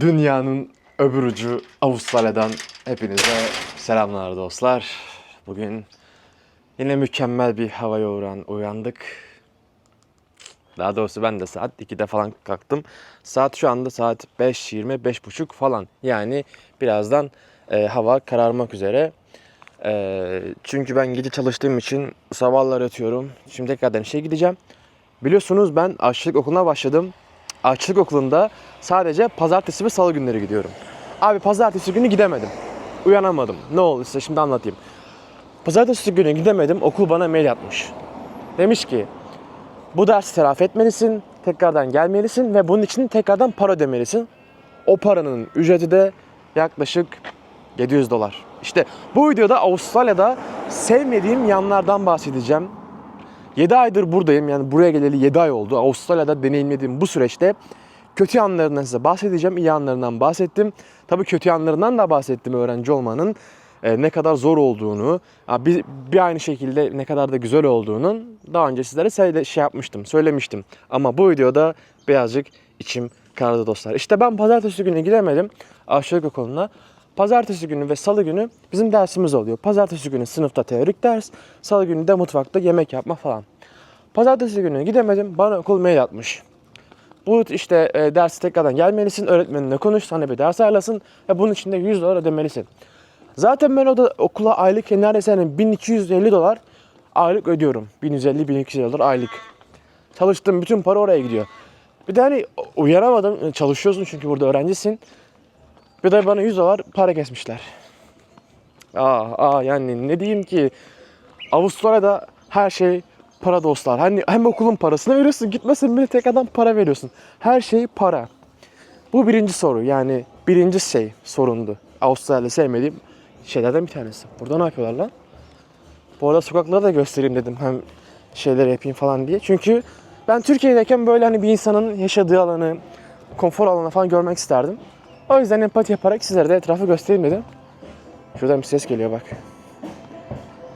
Dünyanın öbür ucu Avustralya'dan hepinize selamlar dostlar. Bugün yine mükemmel bir havaya uğran, uyandık. Daha doğrusu ben de saat 2'de falan kalktım. Saat şu anda saat 5.20, 5.30 falan. Yani birazdan e, hava kararmak üzere. E, çünkü ben gece çalıştığım için sabahlar yatıyorum. Şimdi tekrardan işe gideceğim. Biliyorsunuz ben aşçılık okuluna başladım. Aşçılık okulunda sadece pazartesi ve salı günleri gidiyorum. Abi pazartesi günü gidemedim. Uyanamadım. Ne oldu size şimdi anlatayım. Pazartesi günü gidemedim. Okul bana mail atmış. Demiş ki bu dersi telafi etmelisin. Tekrardan gelmelisin ve bunun için tekrardan para ödemelisin. O paranın ücreti de yaklaşık 700 dolar. İşte bu videoda Avustralya'da sevmediğim yanlardan bahsedeceğim. 7 aydır buradayım. Yani buraya geleli 7 ay oldu. Avustralya'da deneyimlediğim bu süreçte kötü yanlarından size bahsedeceğim. iyi yanlarından bahsettim. Tabii kötü yanlarından da bahsettim öğrenci olmanın. e, ne kadar zor olduğunu, bir, bir aynı şekilde ne kadar da güzel olduğunun daha önce sizlere şey yapmıştım, söylemiştim. Ama bu videoda birazcık içim karardı dostlar. İşte ben pazartesi günü gidemedim aşçılık okuluna. Pazartesi günü ve salı günü bizim dersimiz oluyor. Pazartesi günü sınıfta teorik ders, salı günü de mutfakta yemek yapma falan. Pazartesi günü gidemedim, bana okul mail atmış. Bu işte e, dersi tekrardan gelmelisin, öğretmeninle konuş, sana bir ders ayarlasın ve bunun için de 100 dolar ödemelisin. Zaten ben o da okula aylık neredeyse yani 1250 dolar aylık ödüyorum. 1150-1250 dolar aylık. Çalıştığım bütün para oraya gidiyor. Bir de hani uyanamadım. Çalışıyorsun çünkü burada öğrencisin. Bir de bana 100 dolar para kesmişler. Aa, aa yani ne diyeyim ki Avustralya'da her şey para dostlar. Hani hem okulun parasını veriyorsun gitmesin bile tekrardan para veriyorsun. Her şey para. Bu birinci soru yani birinci şey sorundu. Avustralya'da sevmediğim şeylerden bir tanesi. Burada ne yapıyorlar lan? Bu arada sokakları da göstereyim dedim hem şeyler yapayım falan diye. Çünkü ben Türkiye'deyken böyle hani bir insanın yaşadığı alanı, konfor alanı falan görmek isterdim. O yüzden empati yaparak sizlere de etrafı göstereyim dedim. Şuradan bir ses geliyor bak.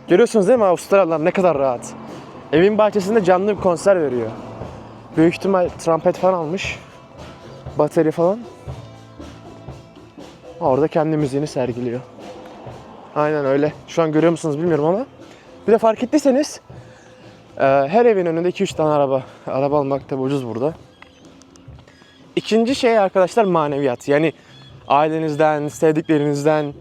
Görüyorsunuz değil mi Avustralyalılar ne kadar rahat. Evin bahçesinde canlı bir konser veriyor. Büyük ihtimal trompet falan almış. Bateri falan. Orada kendi müziğini sergiliyor. Aynen öyle. Şu an görüyor musunuz bilmiyorum ama. Bir de fark ettiyseniz e, her evin önünde 2-3 tane araba. Araba almak tabi ucuz burada. İkinci şey arkadaşlar maneviyat. Yani ailenizden, sevdiklerinizden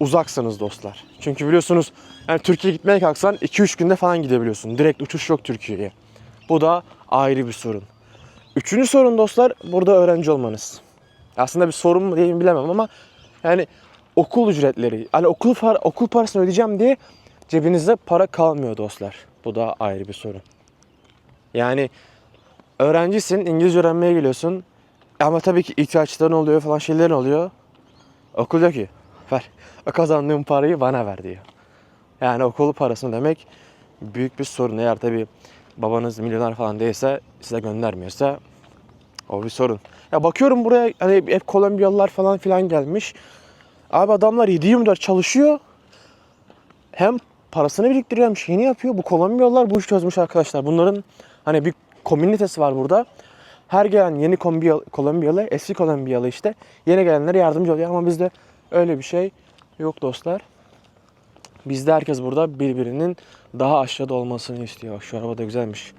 uzaksınız dostlar. Çünkü biliyorsunuz yani Türkiye'ye gitmeye kalksan 2-3 günde falan gidebiliyorsun. Direkt uçuş yok Türkiye'ye. Bu da ayrı bir sorun. Üçüncü sorun dostlar burada öğrenci olmanız. Aslında bir sorun mu diye bilemem ama yani okul ücretleri. Hani okul par okul parasını ödeyeceğim diye cebinizde para kalmıyor dostlar. Bu da ayrı bir sorun. Yani öğrencisin, İngilizce öğrenmeye geliyorsun. Ama tabii ki ihtiyaçların oluyor falan şeylerin oluyor. Okul diyor ki ver o kazandığın parayı bana ver diyor. Yani okul parasını demek büyük bir sorun. Eğer tabii babanız milyoner falan değilse size göndermiyorsa o bir sorun. Ya bakıyorum buraya hani hep Kolombiyalılar falan filan gelmiş. Abi adamlar 7-24 çalışıyor. Hem parasını biriktiriyor hem şeyini yapıyor. Bu Kolombiyalılar bu işi çözmüş arkadaşlar. Bunların hani bir komünitesi var burada. Her gelen yeni Kolombiyalı, Kolombiyalı, eski Kolombiyalı işte yeni gelenlere yardımcı oluyor ama bizde öyle bir şey yok dostlar. Bizde herkes burada birbirinin daha aşağıda olmasını istiyor. Bak şu araba da güzelmiş.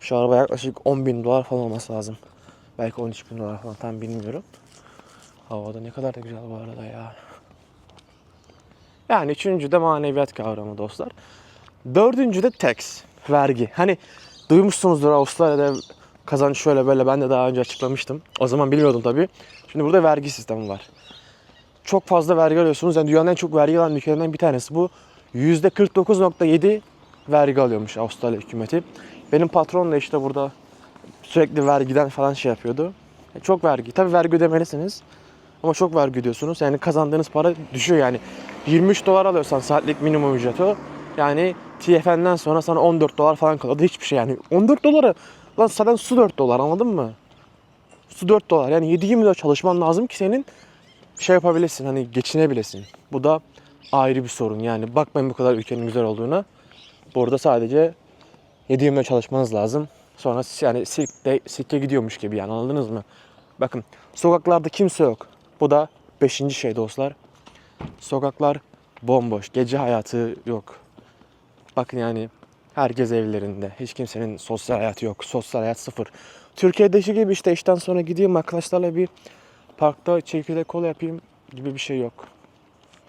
Şu araba yaklaşık 10 bin dolar falan olması lazım. Belki 13 bin dolar falan tam bilmiyorum. Havada ne kadar da güzel bu arada ya. Yani üçüncü de maneviyat kavramı dostlar. Dördüncü de tax, vergi. Hani duymuşsunuzdur Avustralya'da kazanç şöyle böyle ben de daha önce açıklamıştım. O zaman bilmiyordum tabii. Şimdi burada vergi sistemi var. Çok fazla vergi alıyorsunuz. Yani dünyanın en çok vergi alan ülkelerinden bir tanesi bu. %49.7 vergi alıyormuş Avustralya hükümeti. Benim patron da işte burada sürekli vergiden falan şey yapıyordu. E, Çok vergi. Tabii vergi ödemelisiniz. Ama çok vergi ödüyorsunuz. Yani kazandığınız para düşüyor yani. 23 dolar alıyorsan saatlik minimum ücret o. Yani TFN'den sonra sana 14 dolar falan kalıyor. Hiçbir şey yani. 14 dolara lan zaten su 4 dolar anladın mı? Su 4 dolar. Yani 7-24 çalışman lazım ki senin şey yapabilesin hani geçinebilesin. Bu da ayrı bir sorun yani. Bakmayın bu kadar ülkenin güzel olduğuna. Burada sadece 7-24 çalışmanız lazım. Sonra yani sirkte, sirke gidiyormuş gibi yani anladınız mı? Bakın sokaklarda kimse yok. Bu da beşinci şey dostlar. Sokaklar bomboş. Gece hayatı yok. Bakın yani herkes evlerinde. Hiç kimsenin sosyal hayatı yok. Sosyal hayat sıfır. Türkiye'deki gibi işte işten sonra gideyim arkadaşlarla bir parkta çekirdek kola yapayım gibi bir şey yok.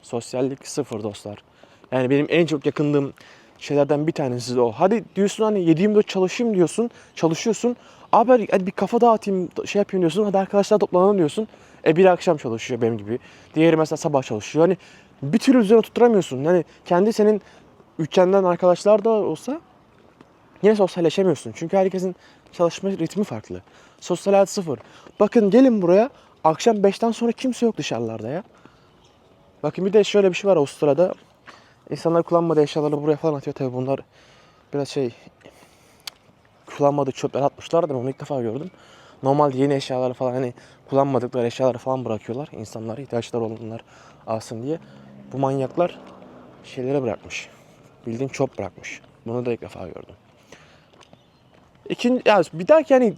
Sosyallik sıfır dostlar. Yani benim en çok yakındığım şeylerden bir tanesi de o. Hadi diyorsun hani 7-24 çalışayım diyorsun. Çalışıyorsun. Abi hadi bir kafa dağıtayım şey yapayım diyorsun. Hadi arkadaşlar toplanalım diyorsun. E biri akşam çalışıyor benim gibi. Diğeri mesela sabah çalışıyor. Hani bir türlü üzerine tutturamıyorsun. Yani kendi senin ülkenden arkadaşlar da olsa yine sosyalleşemiyorsun. Çünkü herkesin çalışma ritmi farklı. Sosyal hayat sıfır. Bakın gelin buraya. Akşam 5'ten sonra kimse yok dışarılarda ya. Bakın bir de şöyle bir şey var Avustralya'da. İnsanlar kullanmadığı eşyalarını buraya falan atıyor. Tabii bunlar biraz şey kullanmadığı çöpler atmışlar da onu ilk defa gördüm. Normalde yeni eşyaları falan hani kullanmadıkları eşyaları falan bırakıyorlar. İnsanlar ihtiyaçları olanlar alsın diye. Bu manyaklar şeylere bırakmış. Bildiğin çöp bırakmış. Bunu da ilk defa gördüm. İkinci, ya bir dahaki hani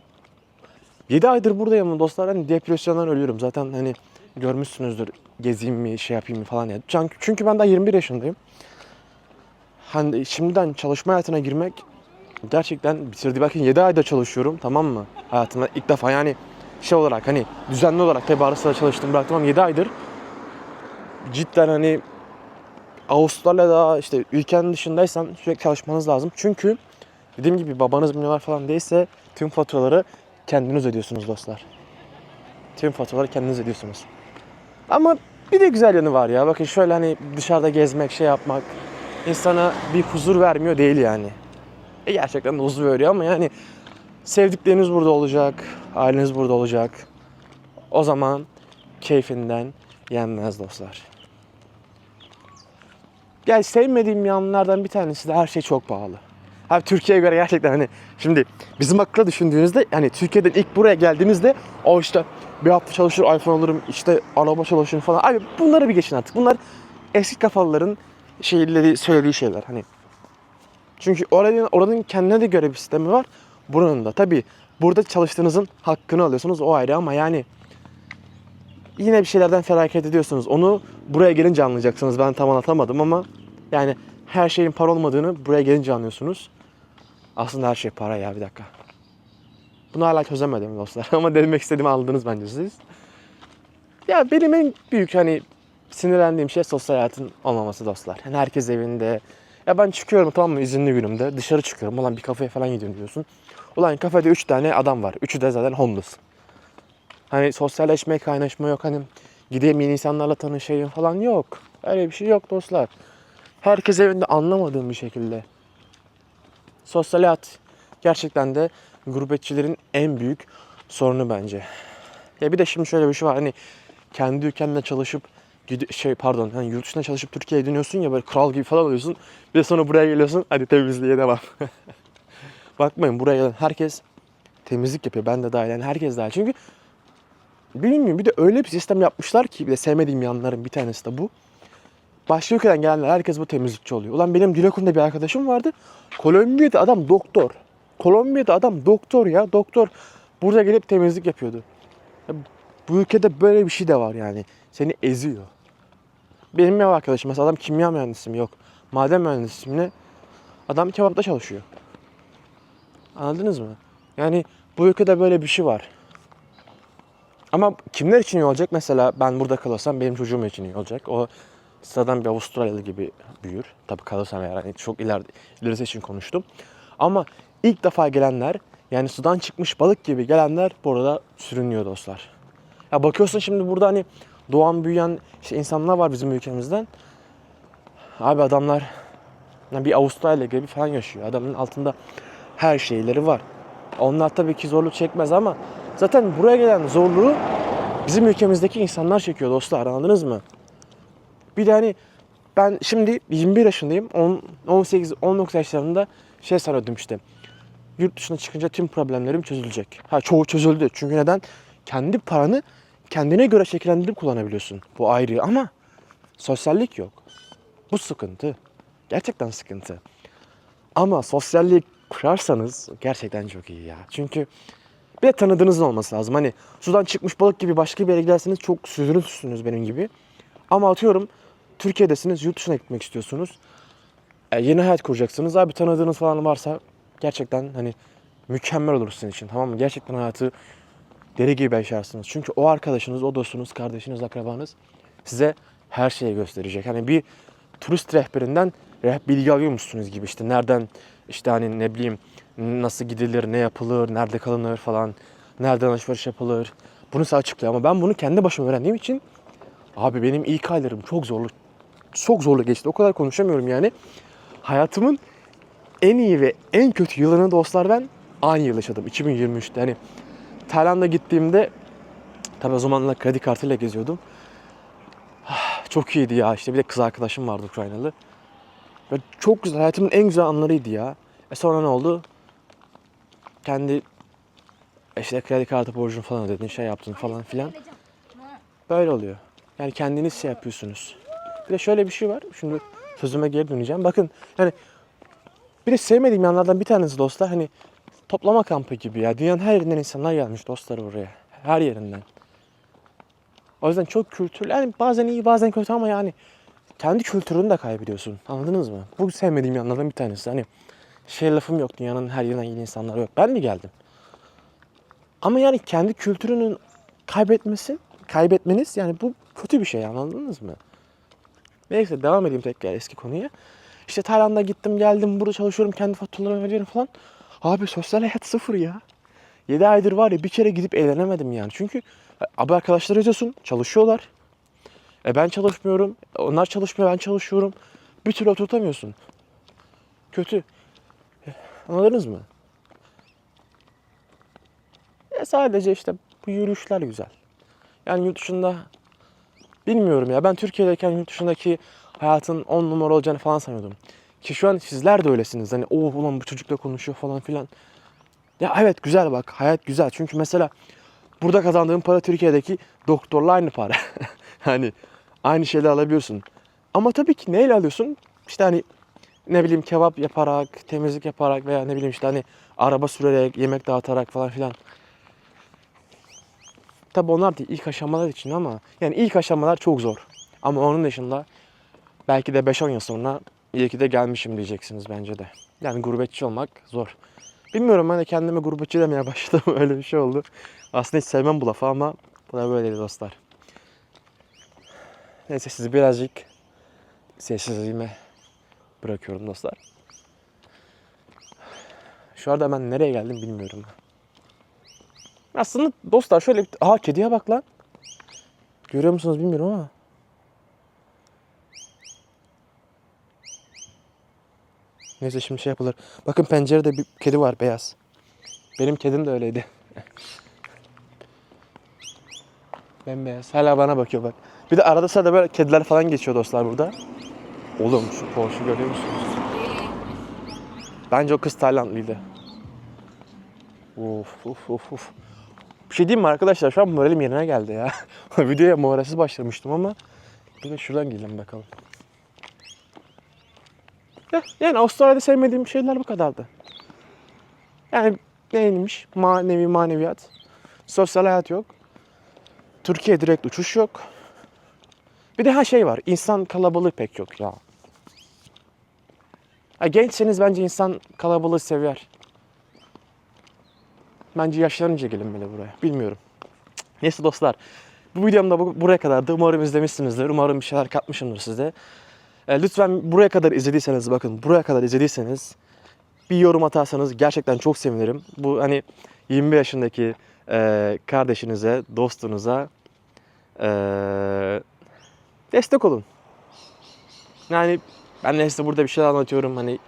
7 aydır buradayım dostlar. Hani depresyondan ölüyorum. Zaten hani görmüşsünüzdür. Gezeyim mi, şey yapayım mı falan ya. Çünkü, çünkü ben daha 21 yaşındayım. Hani şimdiden çalışma hayatına girmek gerçekten bitirdi. Bakın 7 ayda çalışıyorum tamam mı? Hayatımda ilk defa yani şey olarak hani düzenli olarak tabi ara sıra çalıştım bıraktım ama 7 aydır cidden hani Avustralya'da işte ülkenin dışındaysan sürekli çalışmanız lazım. Çünkü dediğim gibi babanız milyoner falan değilse tüm faturaları kendiniz ödüyorsunuz dostlar. Tüm faturaları kendiniz ödüyorsunuz. Ama bir de güzel yanı var ya. Bakın şöyle hani dışarıda gezmek, şey yapmak insana bir huzur vermiyor değil yani. E gerçekten de huzur veriyor ama yani sevdikleriniz burada olacak, aileniz burada olacak. O zaman keyfinden yenmez dostlar. Yani sevmediğim yanlardan bir tanesi de her şey çok pahalı. Abi Türkiye'ye göre gerçekten hani şimdi bizim akla düşündüğünüzde hani Türkiye'den ilk buraya geldiğinizde o işte bir hafta çalışır iPhone alırım işte araba çalışırım falan. Abi bunları bir geçin artık. Bunlar eski kafalıların şeyleri söylediği şeyler hani. Çünkü oranın, oranın kendine de göre bir sistemi var. Buranın da. Tabi burada çalıştığınızın hakkını alıyorsunuz o ayrı ama yani yine bir şeylerden felaket ediyorsunuz. Onu buraya gelince anlayacaksınız. Ben tam anlatamadım ama yani her şeyin para olmadığını buraya gelince anlıyorsunuz. Aslında her şey para ya bir dakika. Bunu hala çözemedim dostlar ama demek istediğimi anladınız bence siz. Ya benim en büyük hani sinirlendiğim şey sosyal hayatın olmaması dostlar. Yani herkes evinde. Ya ben çıkıyorum tamam mı izinli günümde dışarı çıkıyorum. Ulan bir kafeye falan gidiyorum diyorsun. Ulan kafede 3 tane adam var. Üçü de zaten homeless. Hani sosyalleşme, kaynaşma yok. Hani gideyim insanlarla tanışayım falan yok. Öyle bir şey yok dostlar. Herkes evinde anlamadığım bir şekilde. Sosyal hayat gerçekten de gurbetçilerin en büyük sorunu bence. Ya bir de şimdi şöyle bir şey var. Hani kendi ülkende çalışıp şey pardon hani yurt dışında çalışıp Türkiye'ye dönüyorsun ya böyle kral gibi falan oluyorsun. Bir de sonra buraya geliyorsun. Hadi temizliğe devam. Bakmayın buraya gelen herkes temizlik yapıyor. Ben de dahil. Yani herkes dahil. Çünkü bilmiyorum bir de öyle bir sistem yapmışlar ki bir de sevmediğim yanların bir tanesi de bu. Başka ülkeden gelenler herkes bu temizlikçi oluyor. Ulan benim Dilokun'da bir arkadaşım vardı. Kolombiya'da adam doktor. Kolombiya'da adam doktor ya doktor. Burada gelip temizlik yapıyordu. Ya bu ülkede böyle bir şey de var yani. Seni eziyor. Benim ev arkadaşım mesela adam kimya mühendisi mi? Yok. Maden mühendisi mi? Adam kebapta çalışıyor. Anladınız mı? Yani bu ülkede böyle bir şey var. Ama kimler için iyi olacak? Mesela ben burada kalırsam benim çocuğum için iyi olacak. O sıradan bir Avustralyalı gibi büyür. Tabii kalırsam eğer hani çok ileride, ilerisi için konuştum. Ama ilk defa gelenler yani sudan çıkmış balık gibi gelenler burada sürünüyor dostlar. Ya bakıyorsun şimdi burada hani doğan büyüyen işte insanlar var bizim ülkemizden. Abi adamlar yani bir Avustralya gibi falan yaşıyor. Adamın altında her şeyleri var. Onlar tabii ki zorluk çekmez ama zaten buraya gelen zorluğu bizim ülkemizdeki insanlar çekiyor dostlar anladınız mı? Bir de hani ben şimdi 21 yaşındayım. 10, 18 19 yaşlarında şey sanıyordum işte. Yurt dışına çıkınca tüm problemlerim çözülecek. Ha çoğu çözüldü. Çünkü neden? Kendi paranı kendine göre şekillendirip kullanabiliyorsun. Bu ayrı ama sosyallik yok. Bu sıkıntı. Gerçekten sıkıntı. Ama sosyallik kurarsanız gerçekten çok iyi ya. Çünkü Bir de tanıdığınızın olması lazım. Hani sudan çıkmış balık gibi başka bir yere giderseniz çok sürünürsünüz benim gibi. Ama atıyorum Türkiye'desiniz, yurt dışına gitmek istiyorsunuz. E, yeni hayat kuracaksınız. Abi tanıdığınız falan varsa gerçekten hani mükemmel olur sizin için tamam mı? Gerçekten hayatı deli gibi yaşarsınız. Çünkü o arkadaşınız, o dostunuz, kardeşiniz, akrabanız size her şeyi gösterecek. Hani bir turist rehberinden reh bilgi alıyormuşsunuz gibi işte nereden işte hani ne bileyim nasıl gidilir, ne yapılır, nerede kalınır falan, nereden alışveriş yapılır. Bunu size açıklıyor ama ben bunu kendi başıma öğrendiğim için abi benim ilk aylarım çok zorlu çok zorlu geçti. O kadar konuşamıyorum yani. Hayatımın en iyi ve en kötü yılını dostlar ben aynı yıl yaşadım. 2023'te. Hani Tayland'a gittiğimde tabii o zamanlar kredi kartıyla geziyordum. Ah, Çok iyiydi ya işte bir de kız arkadaşım vardı Ukraynalı. Ve çok güzel hayatımın en güzel anlarıydı ya. E sonra ne oldu? Kendi işte kredi kartı borcunu falan ödedin, şey yaptın falan filan. Böyle oluyor. Yani kendiniz şey yapıyorsunuz. Bir de şöyle bir şey var. Şimdi sözüme geri döneceğim. Bakın yani bir de sevmediğim yanlardan bir tanesi dostlar hani toplama kampı gibi ya. Dünyanın her yerinden insanlar gelmiş dostlar oraya. Her yerinden. O yüzden çok kültürlü. Yani bazen iyi bazen kötü ama yani kendi kültürünü de kaybediyorsun. Anladınız mı? Bu sevmediğim yanlardan bir tanesi. Hani şey lafım yok dünyanın her yerinden iyi insanlar yok. Ben mi geldim? Ama yani kendi kültürünün kaybetmesi, kaybetmeniz yani bu kötü bir şey anladınız mı? Neyse devam edeyim tekrar eski konuya. İşte Tayland'a gittim geldim burada çalışıyorum kendi faturalarımı veriyorum falan. Abi sosyal hayat sıfır ya. 7 aydır var ya bir kere gidip eğlenemedim yani. Çünkü abi arkadaşlar yazıyorsun çalışıyorlar. E ben çalışmıyorum. Onlar çalışmıyor ben çalışıyorum. Bir türlü oturtamıyorsun. Kötü. Anladınız mı? E sadece işte bu yürüyüşler güzel. Yani yurt dışında bilmiyorum ya ben Türkiye'deyken yurt dışındaki hayatın 10 numara olacağını falan sanıyordum. Ki şu an sizler de öylesiniz. Hani oh ulan bu çocukla konuşuyor falan filan. Ya evet güzel bak hayat güzel. Çünkü mesela burada kazandığın para Türkiye'deki doktorla aynı para. hani aynı şeyleri alabiliyorsun. Ama tabii ki neyle alıyorsun? İşte hani ne bileyim kebap yaparak, temizlik yaparak veya ne bileyim işte hani araba sürerek, yemek dağıtarak falan filan. Tabii onlar da ilk aşamalar için ama yani ilk aşamalar çok zor. Ama onun dışında belki de 5-10 yıl sonra iyi ki de gelmişim diyeceksiniz bence de. Yani gurbetçi olmak zor. Bilmiyorum ben de kendime gurbetçi demeye başladım. Öyle bir şey oldu. Aslında hiç sevmem bu lafı ama bu da böyleydi dostlar. Neyse sizi birazcık sessizliğime bırakıyorum dostlar. Şu anda ben nereye geldim bilmiyorum. Aslında dostlar şöyle bir... Aha kediye bak lan. Görüyor musunuz bilmiyorum ama. Neyse şimdi şey yapılır. Bakın pencerede bir kedi var beyaz. Benim kedim de öyleydi. Bembeyaz. Hala bana bakıyor bak. Bir de arada sırada böyle kediler falan geçiyor dostlar burada. Oğlum şu Porsche'u görüyor musunuz? Bence o kız Taylandlıydı. Of of of of. Bir şey diyeyim mi arkadaşlar? Şu an moralim yerine geldi ya. Videoya moralsiz başlamıştım ama bir de şuradan gidelim bakalım. Ya, yani Avustralya'da sevmediğim şeyler bu kadardı. Yani neymiş? Manevi maneviyat. Sosyal hayat yok. Türkiye direkt uçuş yok. Bir de her şey var. İnsan kalabalığı pek yok ya. ya gençseniz bence insan kalabalığı sever. Bence yaşlanınca gelinmeli buraya. Bilmiyorum. Neyse dostlar. Bu videom da bu- buraya kadardı. Umarım izlemişsinizdir. Umarım bir şeyler katmışımdır size. E, lütfen buraya kadar izlediyseniz bakın buraya kadar izlediyseniz bir yorum atarsanız gerçekten çok sevinirim. Bu hani 21 yaşındaki e, kardeşinize, dostunuza e, destek olun. Yani ben de size burada bir şeyler anlatıyorum. Hani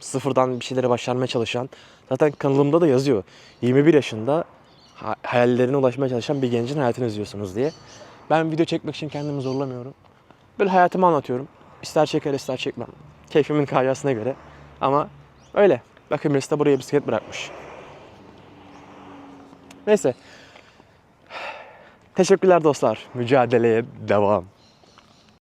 sıfırdan bir şeylere başarmaya çalışan. Zaten kanalımda da yazıyor. 21 yaşında ha- hayallerine ulaşmaya çalışan bir gencin hayatını izliyorsunuz diye. Ben video çekmek için kendimi zorlamıyorum. Böyle hayatımı anlatıyorum. İster çeker ister çekmem. Keyfimin kahyasına göre. Ama öyle. Bakın birisi de buraya bisiklet bırakmış. Neyse. Teşekkürler dostlar. Mücadeleye devam.